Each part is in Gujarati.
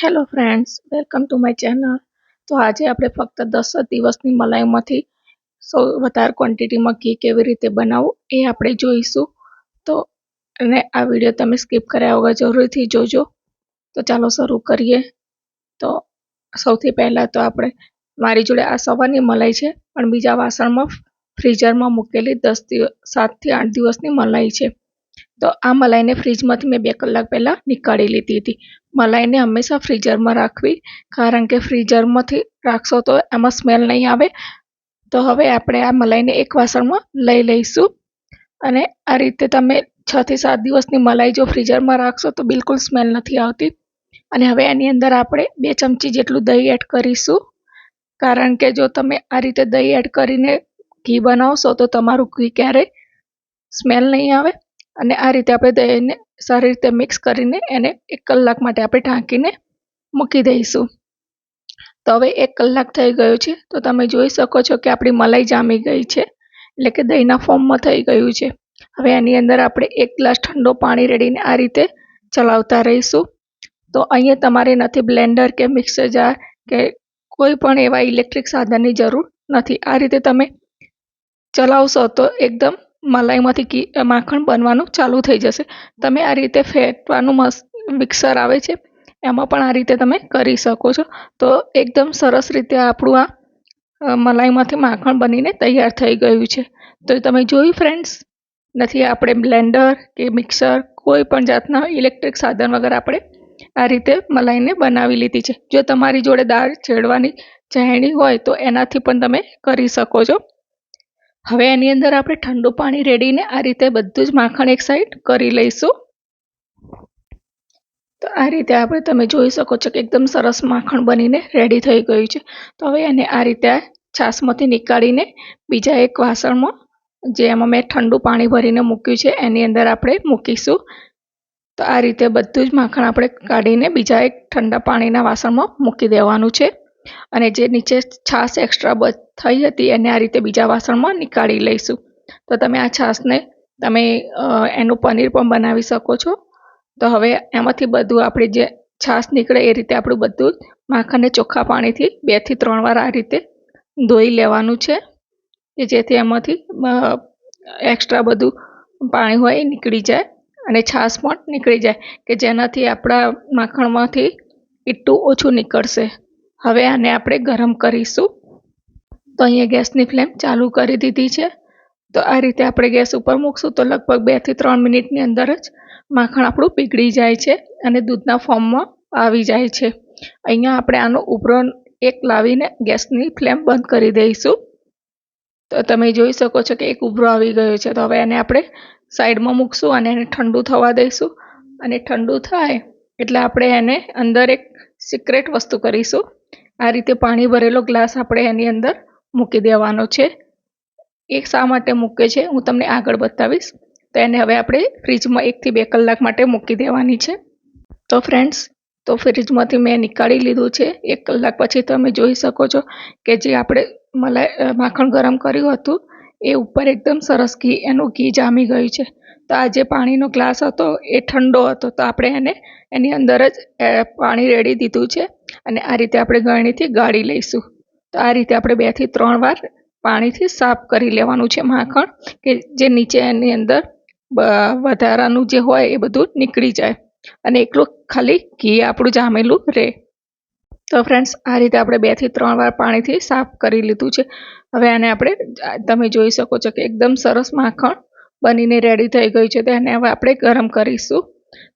Hello friends welcome to my channel તો આજે આપણે ફક્ત દસ જ દિવસની મલાઈમાંથી સૌ વધારે ક્વોન્ટિટીમાં ઘી કેવી રીતે બનાવવું એ આપણે જોઈશું. તો અને આ વીડિયો તમે સ્કીપ કર્યા વગર જરૂરથી જોજો. તો ચાલો શરૂ કરીએ. તો સૌથી પહેલાં તો આપણે મારી જોડે આ સવારની મલાઈ છે, પણ બીજા વાસણમાં ફ્રીઝરમાં મૂકેલી દસ દિવસ સાતથી આઠ દિવસની મલાઈ છે. તો આ મલાઈને ફ્રીજમાંથી મેં બે કલાક પહેલાં નીકાળી લીધી હતી. મલાઈને હંમેશા ફ્રીઝરમાં રાખવી, કારણ કે ફ્રીઝરમાંથી રાખશો તો એમાં સ્મેલ નહીં આવે. તો હવે આપણે આ મલાઈને એક વાસણમાં લઈ લઈશું. અને આ રીતે તમે છથી સાત દિવસની મલાઈ જો ફ્રીઝરમાં રાખશો તો બિલકુલ સ્મેલ નથી આવતી. અને હવે એની અંદર આપણે બે ચમચી જેટલું દહીં એડ કરીશું. કારણ કે જો તમે આ રીતે દહીં એડ કરીને ઘી બનાવશો તો તમારું ઘી ક્યારેય સ્મેલ નહીં આવે. અને આ રીતે આપણે દહીંને સારી રીતે મિક્સ કરીને એને એક કલાક માટે આપણે ઢાંકીને મૂકી દઈશું. તો હવે એક કલાક થઈ ગયો છે, તો તમે જોઈ શકો છો કે આપણી મલાઈ જામી ગઈ છે, એટલે કે દહીંના ફોર્મમાં થઈ ગયું છે. હવે એની અંદર આપણે એક ગ્લાસ ઠંડો પાણી રેડીને આ રીતે ચલાવતા રહીશું. તો અહીંયા તમારે નથી બ્લેન્ડર કે મિક્સર જાર કે કોઈ પણ એવા ઇલેક્ટ્રિક સાધનની જરૂર નથી. આ રીતે તમે ચલાવશો તો એકદમ મલાઈમાંથી કી માખણ બનવાનું ચાલુ થઈ જશે. તમે આ રીતે ફેંટવાનું મસ્ત મિક્સર આવે છે, એમાં પણ આ રીતે તમે કરી શકો છો. તો એકદમ સરસ રીતે આપણું આ મલાઈમાંથી માખણ બનીને તૈયાર થઈ ગયું છે. તો તમે જોયું ફ્રેન્ડ્સ નથી આપણે બ્લેન્ડર કે મિક્સર કોઈ પણ જાતના ઇલેક્ટ્રિક સાધન વગર આપણે આ રીતે મલાઈને બનાવી લીધી છે. જો તમારી જોડે દાળ ચેડવાની ચાયણી હોય તો એનાથી પણ તમે કરી શકો છો. હવે એની અંદર આપણે ઠંડુ પાણી રેડીને આ રીતે બધું જ માખણ એક સાઈડ કરી લઈશું. તો આ રીતે આપણે તમે જોઈ શકો છો કે એકદમ સરસ માખણ બનીને રેડી થઈ ગયું છે. તો હવે એને આ રીતે છાશમાંથી નીકાળીને બીજા એક વાસણમાં જે એમાં મેં ઠંડુ પાણી ભરીને મૂક્યું છે, એની અંદર આપણે મૂકીશું. તો આ રીતે બધું જ માખણ આપણે કાઢીને બીજા એક ઠંડા પાણીના વાસણમાં મૂકી દેવાનું છે. અને જે નીચે છાશ એક્સ્ટ્રા થઈ હતી એને આ રીતે બીજા વાસણમાં નીકાળી લઈશું. તો તમે આ છાશને તમે એનું પનીર પણ બનાવી શકો છો. તો હવે એમાંથી બધું આપણે જે છાશ નીકળે એ રીતે આપણું બધું માખણને ચોખ્ખા પાણીથી બેથી ત્રણ વાર આ રીતે ધોઈ લેવાનું છે. કે જેથી એમાંથી એક્સ્ટ્રા બધું પાણી હોય એ નીકળી જાય અને છાશ પણ નીકળી જાય કે જેનાથી આપણા માખણમાંથી એટલું ઓછું નીકળશે. હવે આને આપણે ગરમ કરીશું. તો અહીંયા ગેસની ફ્લેમ ચાલુ કરી દીધી છે. તો આ રીતે આપણે ગેસ ઉપર મૂકશું તો લગભગ બેથી ત્રણ મિનિટની અંદર જ માખણ આપણું પીગળી જાય છે અને દૂધના ફોર્મમાં આવી જાય છે. અહીંયા આપણે આનો ઉભરો એક લાવીને ગેસની ફ્લેમ બંધ કરી દઈશું. તો તમે જોઈ શકો છો કે એક ઉભરો આવી ગયો છે. તો હવે એને આપણે સાઈડમાં મૂકશું અને એને ઠંડુ થવા દઈશું. અને ઠંડુ થાય એટલે આપણે એને અંદર એક સિક્રેટ વસ્તુ કરીશું. આ રીતે પાણી ભરેલો ગ્લાસ આપણે એની અંદર મૂકી દેવાનો છે. એ શા માટે મૂકે છે હું તમને આગળ બતાવીશ. તો એને હવે આપણે ફ્રીજમાં એકથી બે કલાક માટે મૂકી દેવાની છે. તો ફ્રેન્ડ્સ, તો ફ્રીજમાંથી મેં નીકાળી લીધું છે. એક કલાક પછી તમે જોઈ શકો છો કે જે આપણે મલાઈ માખણ ગરમ કર્યું હતું, એ ઉપર એકદમ સરસ ઘી, એનું ઘી જામી ગયું છે. તો આ જે પાણીનો ગ્લાસ હતો એ ઠંડો હતો, તો આપણે એને એની અંદર જ પાણી રેડી દીધું છે. અને આ રીતે આપણે ગળણીથી ગાળી લઈશું. તો આ રીતે આપણે બેથી ત્રણ વાર પાણીથી સાફ કરી લેવાનું છે માખણ, કે જે નીચે એની અંદર વધારાનું જે હોય એ બધું નીકળી જાય. અને એકલું ખાલી ઘી આપણું જામેલું રહે. તો ફ્રેન્ડ્સ આ રીતે આપણે બેથી ત્રણ વાર પાણીથી સાફ કરી લીધું છે. હવે આને આપણે, તમે જોઈ શકો છો કે એકદમ સરસ માખણ બનીને રેડી થઈ ગયું છે. તો એને હવે આપણે ગરમ કરીશું.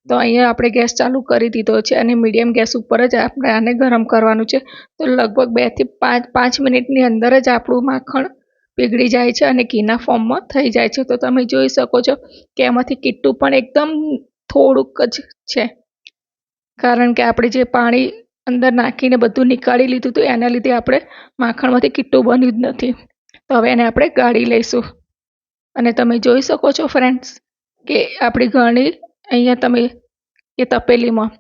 તો અહીંયા આપણે ગેસ ચાલુ કરી દીધો છે અને મીડિયમ ગેસ ઉપર જ આપણે આને ગરમ કરવાનું છે. તો લગભગ બેથી પાંચ પાંચ મિનિટની અંદર જ આપણું માખણ પીગળી જાય છે અને ઘીના ફોર્મમાં થઈ જાય છે. તો તમે જોઈ શકો છો કે એમાંથી કીટું પણ એકદમ થોડુંક જ છે. કારણ કે આપણે જે પાણી અંદર નાખીને બધું નીકાળી લીધું હતું એના લીધે આપણે માખણમાંથી કીટું બન્યું જ નથી. તો હવે એને આપણે ગાળી લઈશું. અને તમે જોઈ શકો છો ફ્રેન્ડ્સ કે આપણી ગળણી અહીંયા તમે એ તપેલીમાં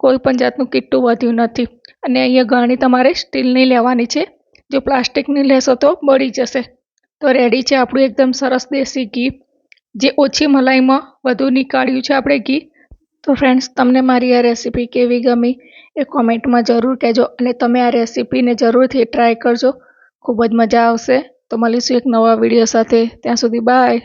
કોઈ પણ જાતનું કીટું વધ્યું નથી. અને અહીંયા ગળણી તમારે સ્ટીલની લેવાની છે. જો પ્લાસ્ટિકની લેશો તો બળી જશે. તો રેડી છે આપણું એકદમ સરસ દેશી ઘી. જે ઓછી મલાઈમાં વધુ નીકાળ્યું છે આપણે ઘી. તો ફ્રેન્ડ્સ તમને મારી આ રેસીપી કેવી ગમી એ કોમેન્ટમાં જરૂર કહેજો અને તમે આ રેસીપીને જરૂરથી ટ્રાય કરજો. ખૂબ જ મજા આવશે. તો મળીશું એક નવા વીડિયો સાથે. ત્યાં સુધી બાય